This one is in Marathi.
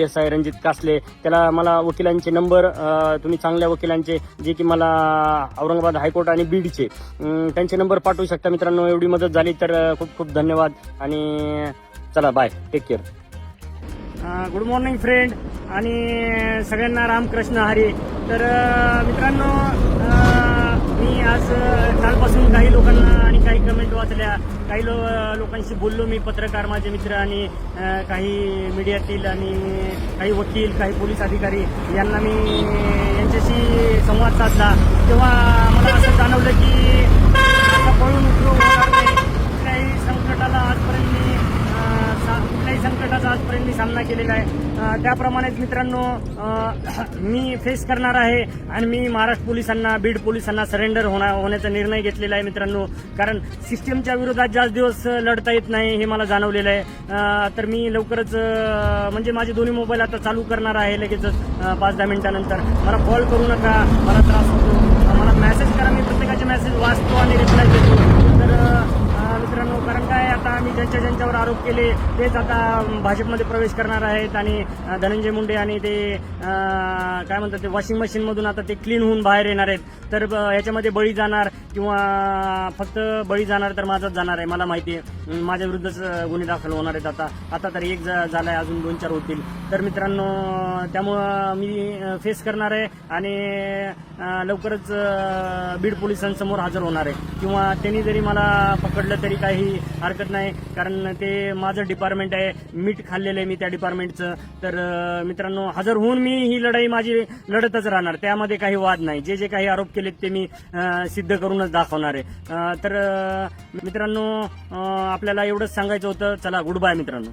S I Ranjit Kasle त्याला मला वकिलांचे नंबर तुम्ही चांगल्या वकिलांचे जे की मला औरंगाबाद हायकोर्ट आणि बीडचे त्यांचे नंबर पाठवू शकता मित्रांनो. एवढी मदत झाली तर खूप खूप धन्यवाद. आणि चला bye take care good morning friend आणि सगळ्यांना रामकृष्ण हरी. तर मित्रांनो अं, मी आज अं, कालपासून काही लोकांना आणि काही कमेंट वाचल्या काही लो लोकांशी बोललो मी पत्रकार माझे मित्र आणि काही मीडियातील आणि काही वकील काही पोलीस अधिकारी यांना मी यांच्याशी संवाद साधला. तेव्हा मला असं जाणवलं की आता पळून उपयोग होणार नाही कुठल्याही संकटाला आजपर्यंत मी कुठल्याही संकटाचा आजपर्यंत मी सामना केलेला आहे. त्याप्रमाणेच मित्रांनो मी फेस करणार आहे आणि मी महाराष्ट्र पोलिसांना बीड पोलिसांना सरेंडर होणार होण्याचा निर्णय घेतलेला आहे मित्रांनो. कारण सिस्टमच्या विरोधात जास्त दिवस लढता येत नाही हे मला जाणवलेलं आहे. तर मी लवकरच म्हणजे माझे दोन्ही मोबाईल आता चालू करणार आहे लगेचच पाच दहा मिनिटानंतर. मला कॉल करू नका मला त्रास होतो. मला मेसेज करा मी प्रत्येकाचे मेसेज वाचतो आणि रिप्लाय देतो. तर मित्रांनो कारण काय आता मी ज्यांच्या त्यांच्यावर आरोप केले. तेच आता भाजपमध्ये प्रवेश करणार आहेत आणि धनंजय मुंडे आणि ते काय म्हणतात ते वॉशिंग मशीनमधून आता ते क्लीन होऊन बाहेर येणार आहेत. तर ह्याच्यामध्ये याच्यामध्ये बळी जाणार किंवा फक्त बळी जाणार तर माझाच जाणार आहे मला माहिती आहे. माझ्या विरुद्धच गुन्हे दाखल होणार आहेत आता. आता तर एक झाला आहे अजून दोन चार होतील. तर मित्रांनो त्यामुळं मी फेस करणार आहे आणि लवकरच बीड पोलिसांसमोर हजर होणार आहे. किंवा त्यांनी जरी मला पकडलं तरी काही हरकत नाही कारण ते माझं डिपार्टमेंट आहे. मीठ खाल्लेलं आहे मी त्या डिपार्टमेंटचं तर मित्रांनो हजर होऊन मी ही लढाई माझी लढतच राहणार. त्यामध्ये काही वाद नाही. जे जे काही आरोप केलेत ते मी सिद्ध करूनच दाखवणार आहे. तर मित्रांनो आपल्याला एवढंच सांगायचं होतं. चला गुड बाय मित्रांनो.